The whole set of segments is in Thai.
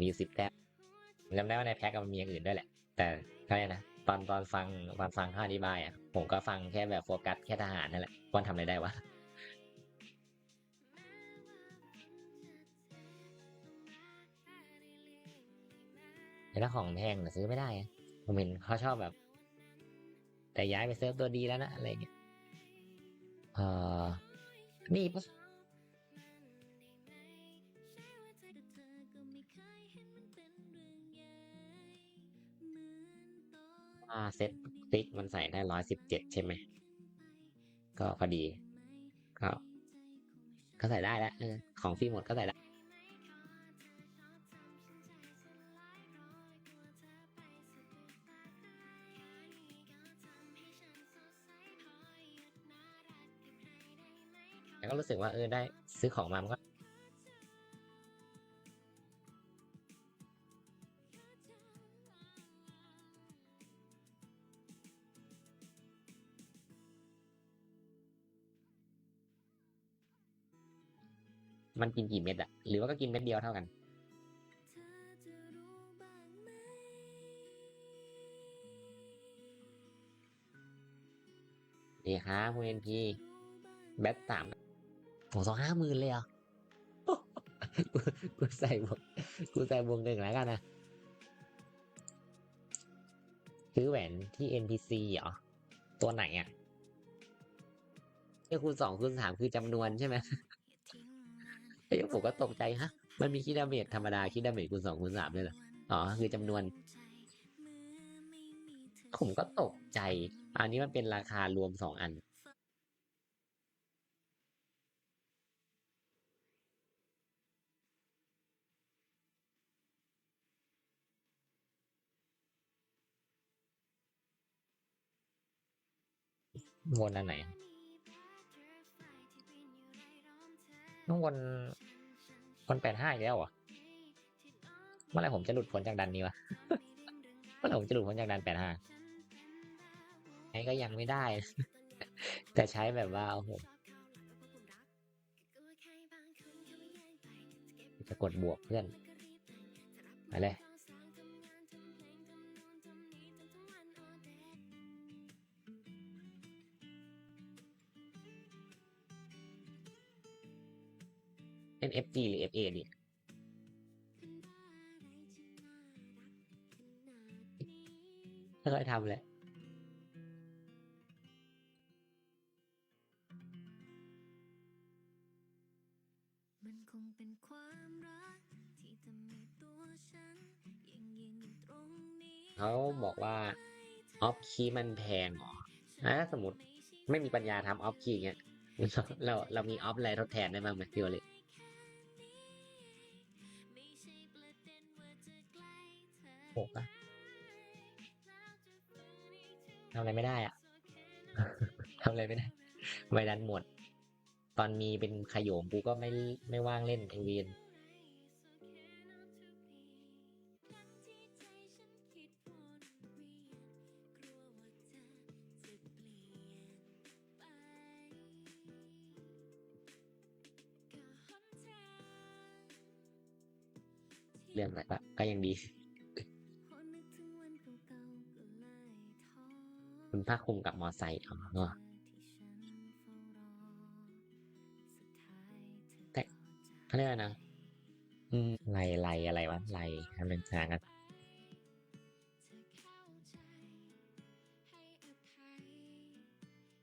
มีอยู่สิบแต้มจำได้ว่าในแพ็กมันมีอย่างอื่นด้วยแหละ แต่เขาเรียนะตอนตอนฟังตอนฟังเขาอธิบายอะผมก็ฟังแค่แบบโฟกัสแค่ทหารนั่นแหละว่าทำอะไรได้วะแต่ถ้าของแพงน่ะซื้อไม่ได้ ผมเห็นเขาชอบแบบ แต่ย้ายไปเซิร์ฟตัวดีแล้วนะอะไรเงี้ยเออนี่ปะ อ่าเซ็ตติ๊กมันใส่ได้ร้อยสิบเจ็ดใช่ไหม ก็พอดี ก็ ก็ใส่ได้แล้วออของฟรีหมดก็ใส่ได้แต่ก็รู้สึกว่าเออได้ซื้อของมามันก็ มันกินกี่เม็ดอะหรือว่าก็กินเม็ดเดียวเท่ากัน ดีครับคุณเอ็นพีแบตสามโหสองห้าหมื่นเลยเหรอกูใส่บวกกูใส่บวกหนึ่งแล้วกันนะซื้อแหวนที่ NPC เหรอ ตัวไหนอะเนี่ยคูณสองคูณสามคือจำนวนใช่ไหม อ้ยผมก็ตกใจฮะ มันมีคิดาเมจธรรมดาคิดาเมจคูณสองคูณสามด้วยเหรอ อ๋อ คือจำนวน ผมก็ตกใจ อันนี้มันเป็นราคารวมสองอัน วนอันไหนต้องวน วนแปดห้าอีกแล้วเหรอเมื่อไหรผมจะหลุดพ้นจากดันนี้วะเมื่อไหรผมจะหลุดพ้นจากดันแปดห้าไงก็ยังไม่ได้ แต่ใช้แบบว่าโอ้โหจะกดบวกเพื่อนไปเลย ล่น FG หรือ FA ดีไม่เคยทำเลยมันคงเป็นความรักที่ทำให้ตัวฉันยังยืนอยู่ตรงนี้เขาบอกว่าออฟคีมันแพงหรออะถ้าสมมติไม่มีปัญญาทำออฟคีเงี้ยเราเราเรามีออฟอะไรทดแทนได้บ้างไหมพี่โอเล็ก อนมีเป็นขโยมกูก็ไม่ไม่ว่างเล่นไอเวียนเรื่องอะไรปะก็ยังดี คุณภาคคุมกับมอไซค์อ๋อ เขาเรียกอะไรนะอืมไลไลอะไรวะไลทำเป็นทางกัน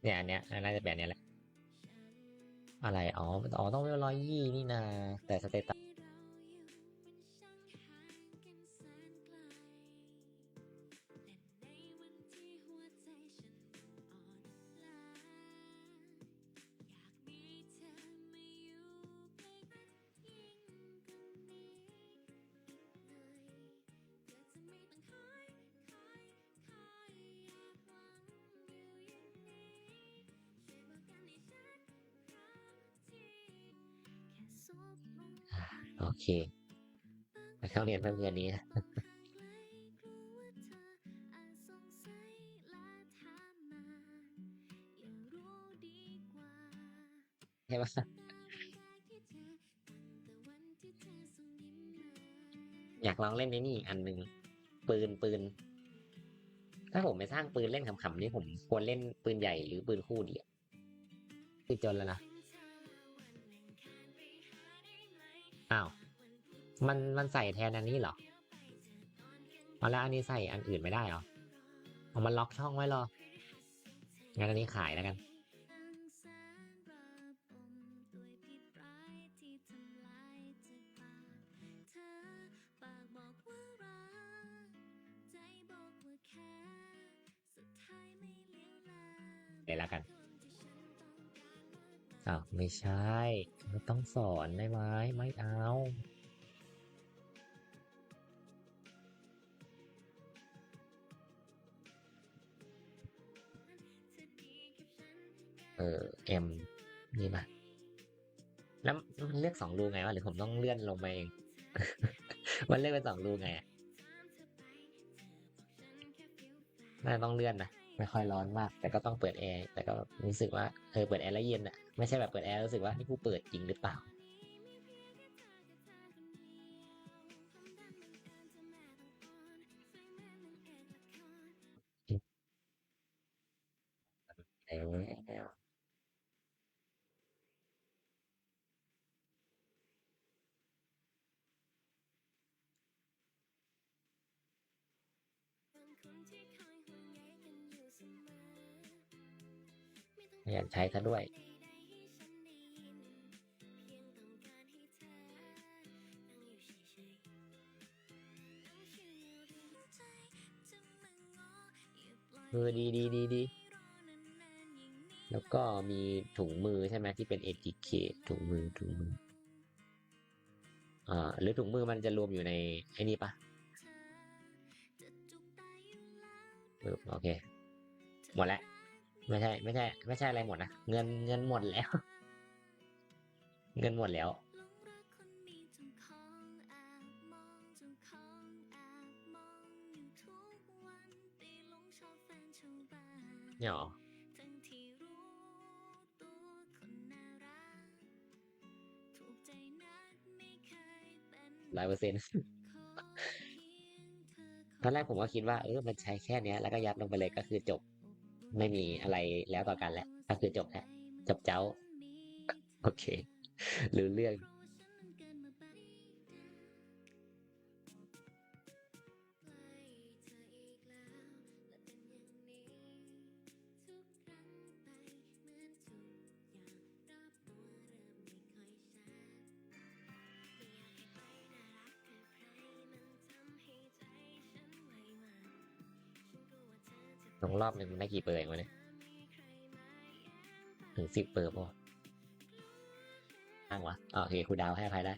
เนี่ยอันเนี้ยน่าจะแบบเนี้ยแหละ อะไร อ๋อ อ๋อ ต้องเวลร้อยยี่นี่นา แต่สเตตัส โอเคไปเข้าเรียนเพื่อนเพื่อนนี้นะใช่ปะอยากลองเล่นในนี่อีกอันหนึ่งปืนปืน ถ้าผมไปสร้างปืนเล่นขำๆนี่ผมควรเล่นปืนใหญ่หรือปืนคู่ดีอะคือจนแล้วนะ มันมันใส่แทนอันนี้เหรอเอาแล้วอันนี้ใส่อันอื่นไม่ได้เหรอเอามันล็อกช่องไว้เหรองั้นอันนี้ขายแล้วกันเลยละกันอ้าวไม่ใช่ ต้องสอนได้ไหมไม่เอา ออเอ็มนี่มาแล้วมันเลือกสองรูไงวะหรือผมต้องเลื่อนลงมาเองมันเลือกเป็นสองรูไงน่าต้องเลื่อนนะไม่ค่อยร้อนมาก แต่ก็ต้องเปิดแอร์แต่ก็รู้สึกว่าเออเปิดแอร์แล้วเย็นอะไม่ใช่แบบเปิดแอร์แล้วรู้สึกว่านี่กูเปิดจริงหรือเปล่า ขยันใช้ซะด้วยเออดีดีดีดีแล้วก็มีถุงมือใช่ไหมที่เป็น ATK ถุงมือถุงมือ อ่า หรือถุงมือมันจะรวมอยู่ในไอ้นี่ปะ เออโอเค หมดแล้วไม่ใช่ ไม่ใช่ ไม่ใช่อะไรหมดนะ เงินเงินหมดแล้ว เงินหมดแล้ว เนี่ยหรอร้อยเปอร์เซ็นต์ ตอนแรกผมก็คิดว่าเออมันใช้แค่เนี้ย แล้วก็ยัดลงไปเลยก็คือจบ ไม่มีอะไรแล้วต่อกันแล้วก็คือจบแล้วจบเจ้า โอเคหรือเรื่อง อบหนึ่งมันได้กี่เปอร์เองวะเนี่ยถึงสิบเปอร์ป่ะอ้างวะอ่าโอเคครูดาวให้อภัยได้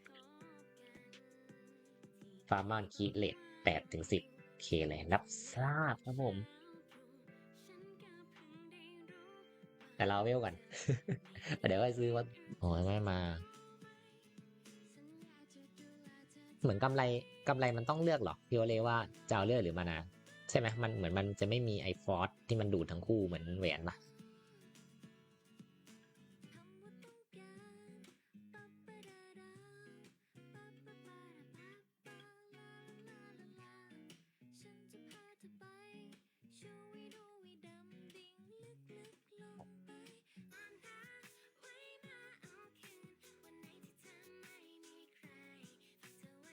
ฟาร์มอนคีเลตแปดถึงสิบเคเลยรับทราบครับผม แต่เราเวลก่อนเดี๋ยวก็ซื้อว่าโอ้ยไม่มา เหมือนกำไรกำไรมันต้องเลือกหรอพี่โอเลว่าจะเอาเลือกหรือมานาใช่ไหมมันเหมือนมันจะไม่มีไอฟอร์ส ที่มันดูดทั้งคู่เหมือนแหวนปะ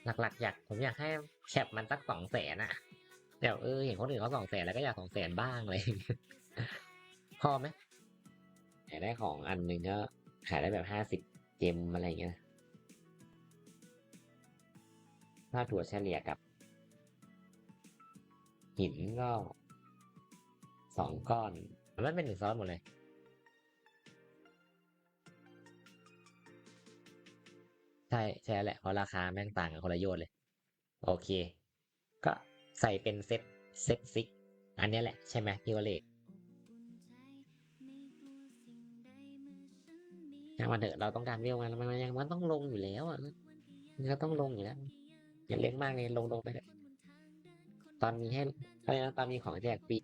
หลักๆอยากผมอยากให้แคปมันสักสองแสนอะ เดี๋ยวเออเห็นคนอื่นเขาสองแสนแล้วก็อยากสองแสนบ้างเลยพอไหมขายได้ของอันหนึ่งก็ขายได้แบบห้าสิบเจมอะไรเงี้ยถ้าถั่วเฉลี่ยกับ หินก็สองก้อน มันเป็นหนึ่งซอสหมดเลยใช่ใช่แหละเพราะราคาแม่งต่างกันคนละโยชน์เลย โอเค ก็ ใส่เป็นเซตเซตซิกอันนี้แหละใช่ไหมพี่วเลกยังมาเถอะเราต้องการเวลมันมันยังมันต้องลงอยู่แล้วอะมันก็ต้องลงอยู่แล้ว อย่าเลี้ยงมากเลยลงลงไปเถอะตอนมีให้อะไรนะตอนมีของแจกปี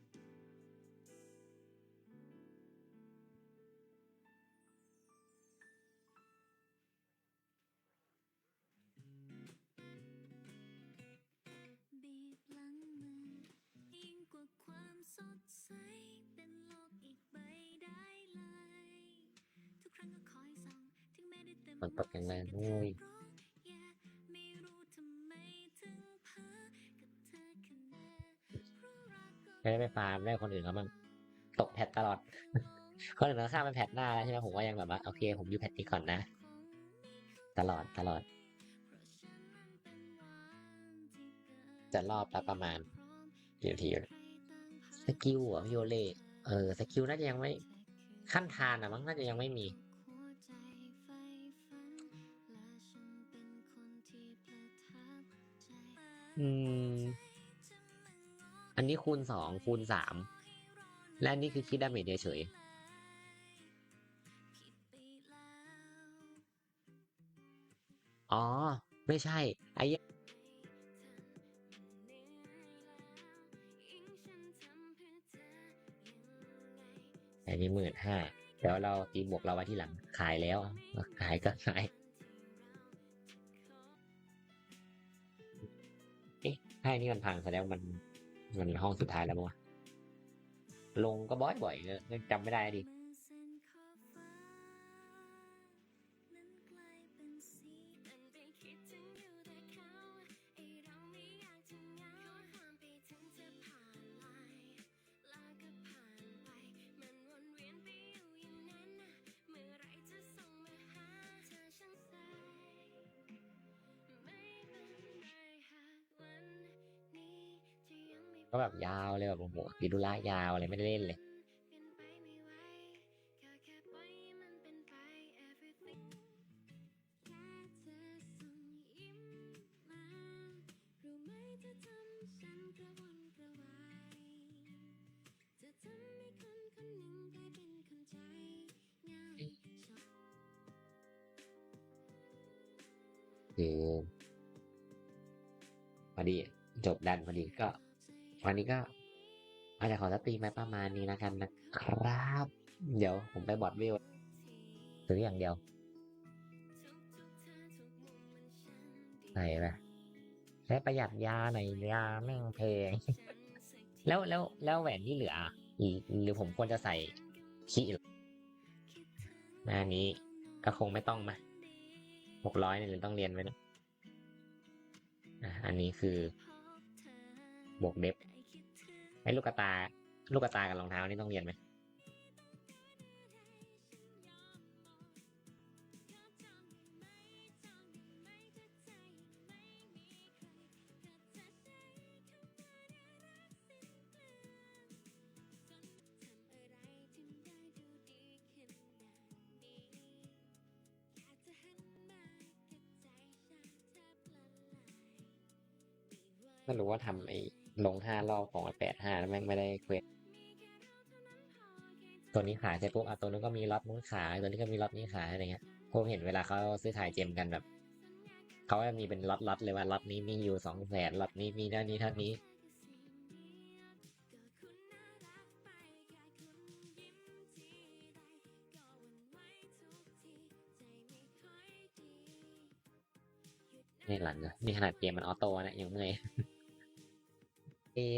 รีฝนตกอย่างแรงโอ้ยไม่ได้ไปฟาร์มได้คนอื่นเขาบ้างตกแพทตลอด คนอื่นเขาข้ามไปแพทหน้าแล้วใช่ไหมผมก็ยังแบบว่าโอเค ผมอยู่แพทนี้ก่อนนะ ตลอดตลอด จะรอบละประมาณกี่นาทีอยู่ที่สกิลเหรอพี่โอเล่เออสกิลน่าจะยังไม่ขั้นทานอะมั้งน่าจะยังไม่มี อืม อันนี้คูณสองคูณสามและนนี้คือคิดดาเมจเฉยอ๋อ ไม่ใช่ ไอ้เหี้ยอันนี้หมื่นห้าเดี๋ยวเราตีบวกเราไว้ที่หลังขายแล้ว ขายก็ขาย ให้นี่มันพังแสดงมันมันห้องสุดท้ายแล้วมั้งลงก็บ่อยๆเลยจำไม่ได้ดิ ก็แบบยาวเลยแบบโอ้โหปีดุระยาวอะไรไม่ได้เล่นเลยคือพอดีจบดันพอดีก็ วันนี้ก็อาจจะขอสตรีมไปประมาณนี้แล้วกันนะครับ เดี๋ยวผมไปบอดวิวซื้ออย่างเดียวใส่ไปใช้ประหยัดยาหน่อยยาแม่งเพงแล้วแล้วแล้วแหวนที่เหลืออะหรือผมควรจะใส่ขี้หรอหน้านี้ก็คงไม่ต้องมาหกร้อยเนี่ยต้องเรียนไว้นะอันนี้คือบวกเด็บ อ้ลูกกระตา ลูกกระตากับรองเท้านี่ต้องเรียนไหมไม่รู้ว่าทำไอ้ ลงห้ารอบของแปดห้าแล้วแม่งไม่ได้เควสตัวนี้ขายเสร็จปุ๊บอะตัวนู้นก็มีล็อตนู้นขายตัวนี้ก็มีล็อตนี้ขายอะไรเงี้ยผมเห็นเวลาเขาซื้อขายเจมกันแบบเขาจะมีเป็นล็อตล็อตเลยว่าล็อตนี้มีอยู่สองแสนล็อตนี้มีเท่านี้เท่านี้นี่หลังอะนี่ขนาดเกมมันออโต้นะยังเมื่อย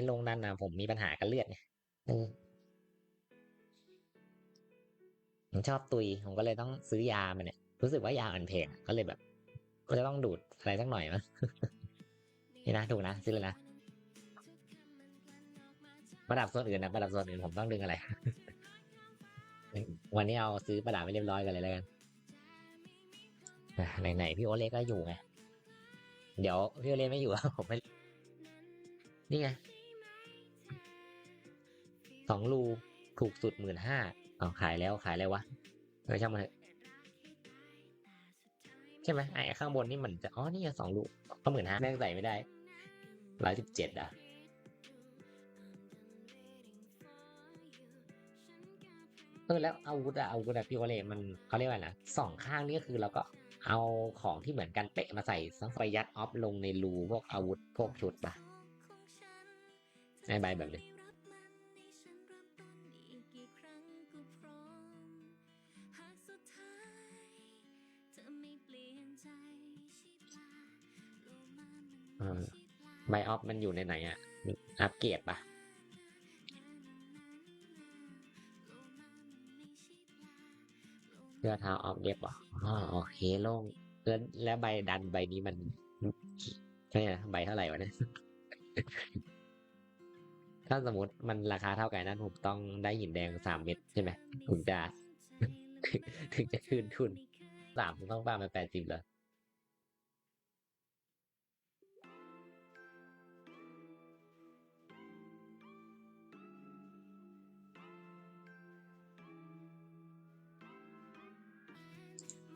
ลงนั้นนะผมมีปัญหากับเลือดไงเออผมชอบตุย ผมก็เลยต้องซื้อยามันเนี่ย รู้สึกว่ายามันแพงก็เลยแบบก็จะต้องดูดอะไรสักหน่อยมั้งนี่นะถูกนะซื้อเลยนะประดับส่วนอื่นนะประดับส่วนอื่นผมต้องดึงอะไร วันนี้เอาซื้อประดับไปเรียบร้อยกันเลยแล้วกันไหนๆพี่โอเล็กก็อยู่ไงเดี๋ยวพี่โอเล่นไม่อยู่ผมไม่ นี่ไงสองรูถูกสุดหมื่นห้าเอาขายแล้วขายแล้ววะเออช่างมันเถอะใช่ไหมไอ้ข้างบนนี่มันจะอ๋อนี่ไงสองรูก็หมื่นห้าแม่งใส่ไม่ได้ร้อยสิบเจ็ดอะเออแล้วอาวุธอะอาวุธอะพี่โอเล่มันเขาเรียกว่าไงนะสองข้างนี่ก็คือเราก็เอาของที่เหมือนกันเป๊ะมาใส่ซังไฟยัดออฟลงในรูพวกอาวุธพวกชุดปะ ในใบแบบนี้เออใบออฟมันอยู่ในไหนอะอัปเกรดปะเสื้อเท้าออฟเด็บอ๋อโอเคโล่งแล้วแล้วใบดันใบนี้มันใช่ไหมใบเท่าไหร่วะเนี่ย ถ้าสมมติมันราคาเท่ากันนั้นผมต้องได้หินแดงสามเม็ดใช่ไหมผมจะ ถึงจะคืนทุนสามต้องป้ามาแปดสิบเลย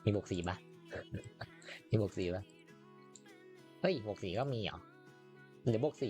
มีบวกสีปะมีบวกสีปะเฮ้ยบวกสีก็มีเหรอหรือบวกสี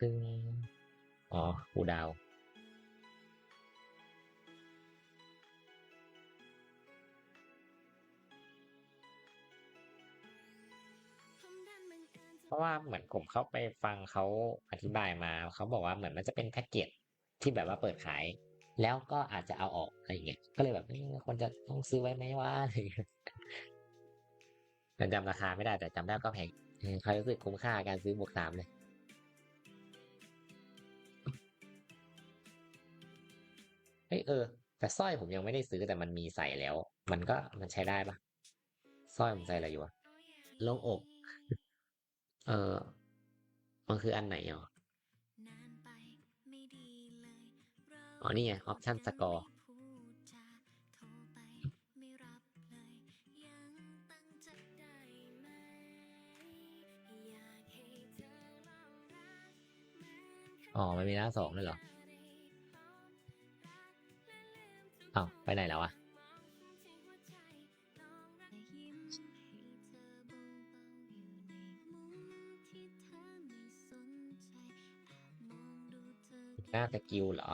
ตึงอ๋อกูดาวเพราะว่าเหมือนผมเข้าไปฟังเขาอธิบายมา เขาบอกว่าเหมือนมันจะเป็นแพ็กเกจที่แบบว่าเปิดขาย แล้วก็อาจจะเอาออกอะไรอย่างเงี้ยก็เลยแบบควรจะต้องซื้อไว้ไหมว่าอะไรเงี้ยจำราคาไม่ได้แต่จำได้ก็แพงเขารู้สึกคุ้มค่าการซื้อบวกสามเลย เฮ้ยเออ แต่สร้อยผมยังไม่ได้ซื้อแต่มันมีใส่แล้ว มันก็มันใช้ได้ปะสร้อยผมใส่อะไรอยู่วะลงอก เออมันคืออันไหนอะอ๋อนี่ไงออปชั่นสกอร์อ๋อ มันมีหน้าสองด้วยเหรอ อ้าวไปไหนแล้วอะหน้าสกิลเหรอ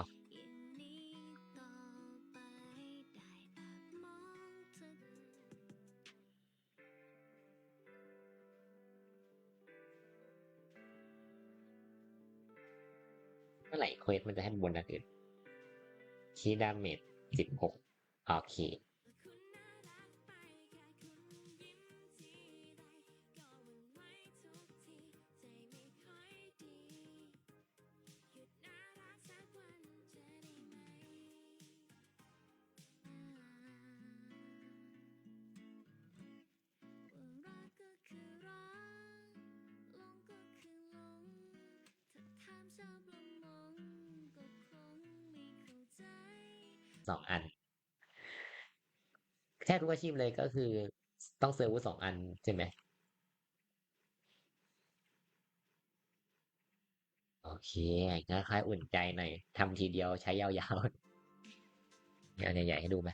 เมื่อไหร่เควสมันจะให้บนอันอื่นคีดาเมจ สิบหกโอเค ชีพเลยก็คือต้องเซอร์วุธสองอันใช่ไหมโอเคงั้นค่อยอุ่นใจหน่อยทำทีเดียวใช้ยาวๆเอาใหญ่ๆให้ดูไหม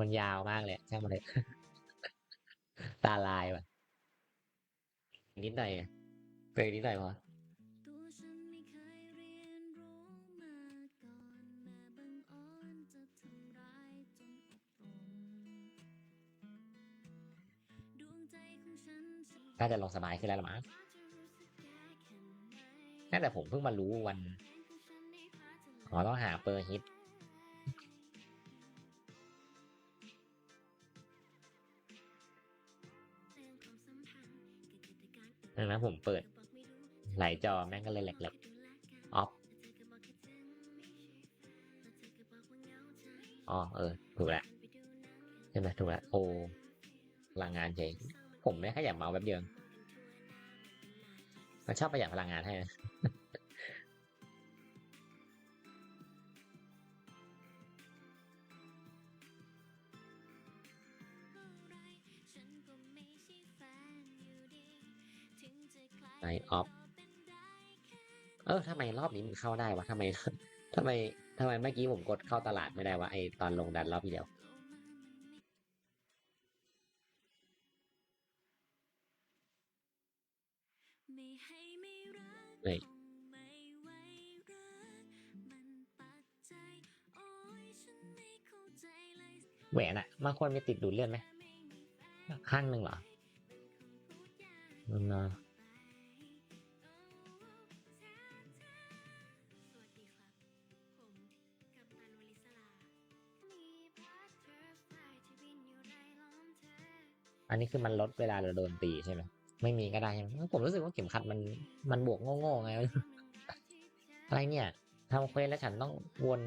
มันยาวมากเลยใช่ไหมเลย ตาลายว่ะนิดหน่อยเตยนิดหน่อยพอ น่าจะลงสบายขึ้นแล้วละมั้งน่าแต่ผมเพิ่งมารู้วันอ๋อต้องหาเปอร์ฮิตดังนั้นผมเปิด หลายจอแม่งก็เลยแหลกๆออฟอ๋อเออ ถูกแล้วใช่ไหมถูกแล้วโอพลังงานเฉย ผมไม่ขยับเมาส์แป๊บเดียวมันชอบประหยัดพลังงานให้นะไนออฟเออทำไมรอบนี้มันเข้าได้วะทำไมทำไมทำไมเมื่อกี้ผมกดเข้าตลาดไม่ได้วะไอตอนลงดันรอบที่เดียว เลยแหวนอะบางคนมีติดดูดเลือดไหมข้างหนึ่งเหรอนนะอันนี้คือมันลดเวลาเราโดนตีใช่ไหม ไม่มีก็ได้ใช่ไหมผมรู้สึกว่าเข็มขัดมันมันบวกโง่ๆไงอะไรเนี่ยทำเควสแล้วฉันต้องวน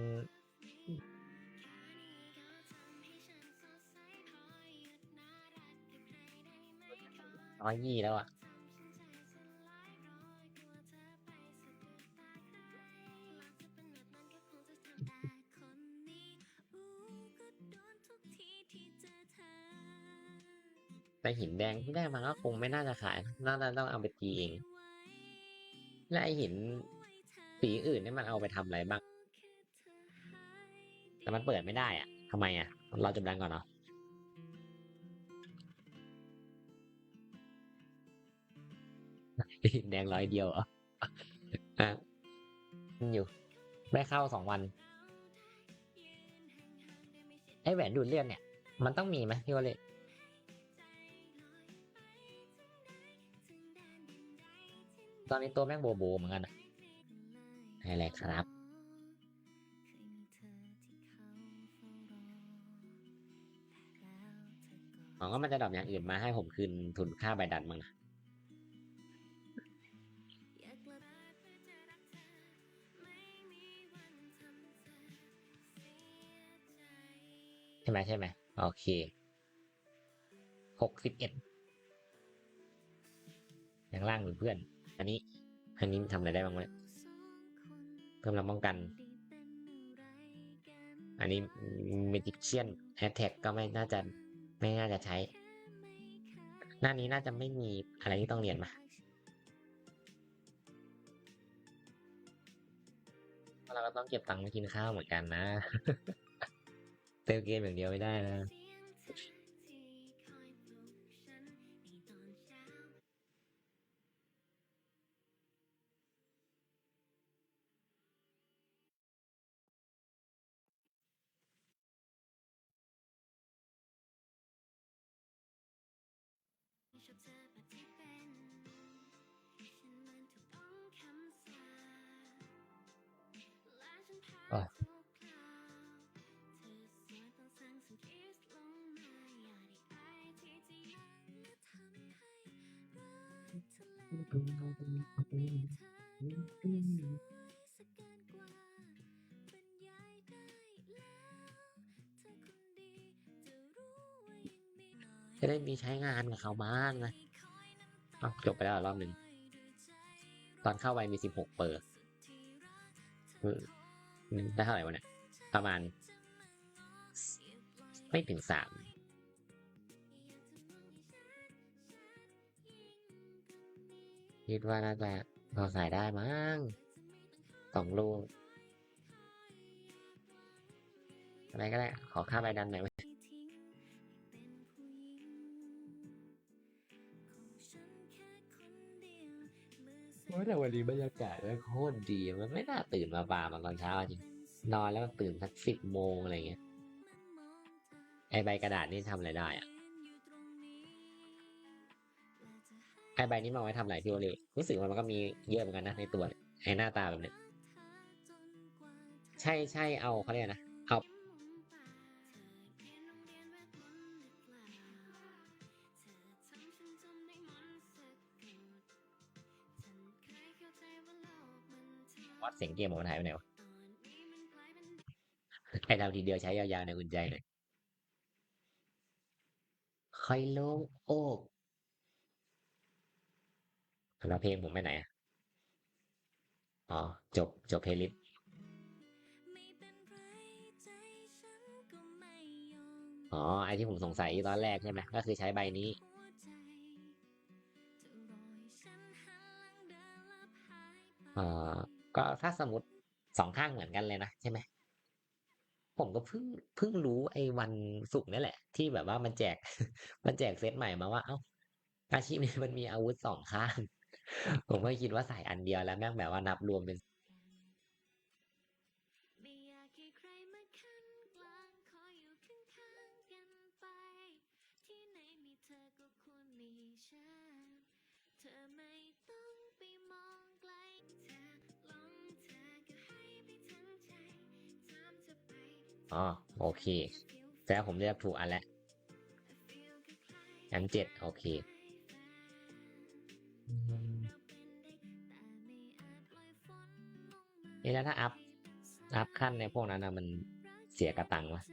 ร้อยยี่แล้วอะ แต่หินแดงที่ได้มาก็คงไม่น่าจะขาย น่าจะต้องเอาไปตีเอง และไอหินสีอื่นนี่มันเอาไปทำอะไรบ้าง แต่มันเปิดไม่ได้อะทำไมอะ เราจบดังก่อนเนาะหินแดงร้อยเดียวเหรออะมันอยู่ ได้เข้าสองวัน ไอแหวนดูดเลือดเนี่ย มันต้องมีไหมพี่วอลเล่ ตอนนี้ตัวแม่งโบโบเหมือนกันนะให้เลยครับหวังว่ามันจะดรอปอย่างอื่นมาให้ผมคืนทุนค่าใบดันมั้งนะใช่ไหมใช่ไหมโอเคหกสิบเอ็ดอย่างล่างหมือเพื่อน อันนี้ อันนี้ทำอะไรได้บ้างเนี่ยเพิ่มแรงป้องกัน อันนี้เมจิเชียนแฮชแท็กก็ไม่น่าจะไม่น่าจะใช้ หน้านี้น่าจะไม่มีอะไรที่ต้องเรียนมาเราก็ต้องเก็บตังค์มากินข้าวเหมือนกันนะ เติมเกมอย่างเดียวไม่ได้นะ จะได้มีใช้งานกับเขาบ้างนะอ้าจบไปแล้วรอบหนึ่ง ตอนเข้าไปมีสิบหกเปิดได้เท่าไหร่วะเนี่ย ประมาณ ไม่ถึงสามคิดว่าน่าจะพอขายได้มั้งสองลูกอะไรก็ได้ ขอค่าใบดันหน่อย แต่วันนี้บรรยากาศมันโคตรดี มันไม่น่าตื่นมาฟาร์มอะตอนเช้าจริง นอนแล้วก็ตื่นสักสิบโมงอะไรเงี้ย ไอใบกระดาษนี่ทำอะไรได้อะไอใบนี้มาไว้ทำอะไรพี่โอเล่รู้สึกว่ามันก็มีเยอะเหมือนกันนะในตัว ไอหน้าตาแบบเนี้ย ใช่ใช่เอาเขาเรียกนะ เอาวัดเสียงเกมของมันหายไปไหนวะใครทำทีเดียวใช้ยาวๆในอุ่นใจหน่อยใครโล่งโอกแล้วเพลงผมไปไหนอะอ๋อ จบ จบเพลย์ลิสต์อ๋อ ไอที่ผมสงสัยตอนแรกใช่ไหมก็คือใช้ใบนี้ อ่อ ก็ถ้าสมมติสองข้างเหมือนกันเลยนะใช่ไหมผมก็เพิ่งเพิ่งรู้ไอ้วันศุกร์นี่แหละ ที่แบบว่ามันแจก มันแจกเซตใหม่มาว่า เอ้า อาชีพนี้มันมีอาวุธสองข้าง ผมก็คิดว่าใส่อันเดียวแล้วแม่งแบบว่านับรวมเป็น อ๋อ โอเคแต่ผมเลือกถูกอันแล้วอันเจ็ดโอเค นี่แล้วถ้าอัพ อัพขั้นในพวกนั้นนะมันเสียกระตังวะ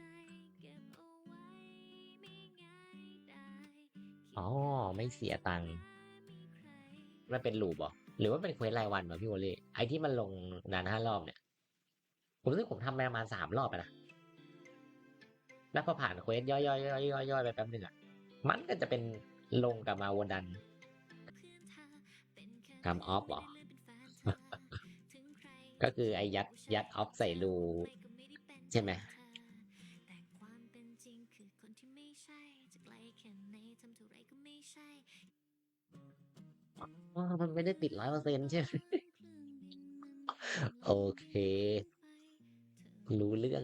อ๋อ ไม่เสียตังค์มันเป็นลูปหรอ หรือว่าเป็นเควสรายวันวะพี่โอเล่ไอที่มันลงนานห้ารอบเนี่ย ผมรู้สึกผมทำไปประมาณสามรอบอะนะ แล้วพอผ่านเควสย่อยๆย่อยๆย่อยๆย่อยไปแป๊บนึงอะมันก็จะเป็นลงกลับมาวนดันทำออฟเหรอ ก็คือไอยัดยัดออฟใส่รูใช่ไหมเพราะมันไม่ได้ติดร้อยเปอร์เซ็นต์ใช่ไหมโอเค รู้เรื่อง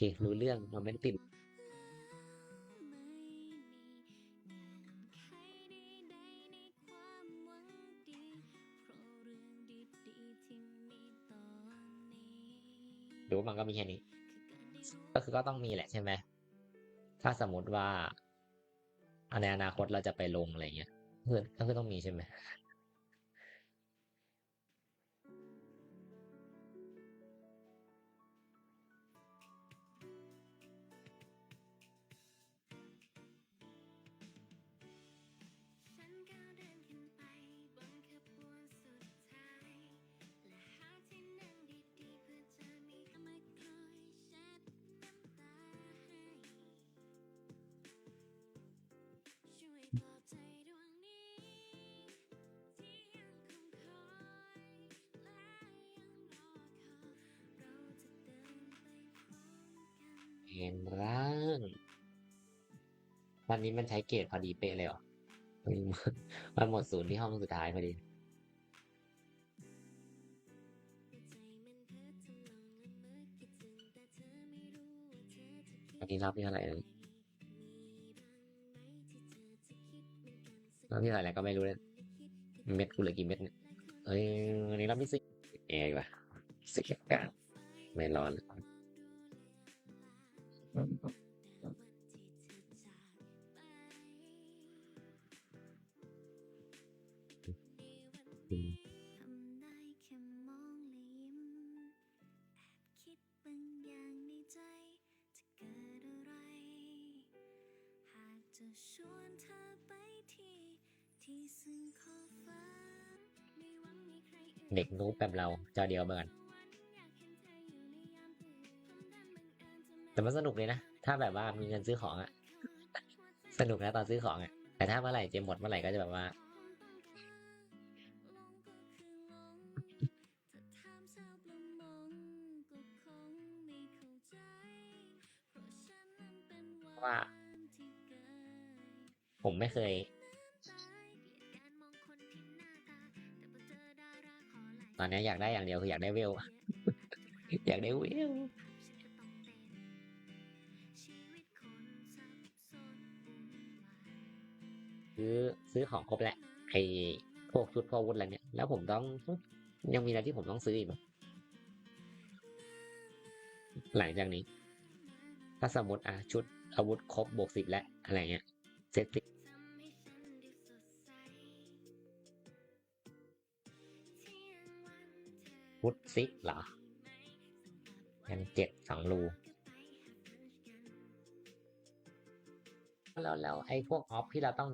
เครู้เรื่องมันไม่ได้ติดหรือว่ามันก็มีแค่นี้ ก็คือก็ต้องมีแหละใช่ไหม ถ้าสมมติว่าในอนาคตเราจะไปลงอะไรเงี้ยคือก็คือต้องมีใช่ไหม เห็นร่าง วันนี้มันใช้เกรดพอดีเป๊ะเลยเหรอมันหมดศูนย์ที่ห้องสุดท้ายพอดีอันนี้รอบที่เท่าไหร่นะรอบที่เท่าไหร่แล้วก็ไม่รู้เลยเม็ดกูเหลือกี่เม็ดเนี่ยเอ้ยอันนี้รอบที่สิบเองว่ะสิบเก้าไม่ร้อน จอเดียวเหมือนกัน แต่มันสนุกเลยนะ ถ้าแบบว่ามีเงินซื้อของอะสนุกนะตอนซื้อของอะแต่ถ้าเมื่อไหร่เจมหมดเมื่อไหร่ก็จะแบบว่า ว่า ผมไม่เคย ตอนนี้อยากได้อย่างเดียวคืออยากได้เวล อยากได้เวลซื้อซื้อของครบแหละไอ้พวกชุดพอาวุธอะไรเนี่ย แล้วผมต้องยังมีอะไรที่ผมต้องซื้ออีกไหมหลังจากนี้ ถ้าสมมติอะชุดอาวุธครบบวกสิบแล้วอะไรเงี้ยเซตสิ วุธซิเหรอยังเจ็ดสองรูแล้วแล้วไอ้พวกออฟที่เราต้อง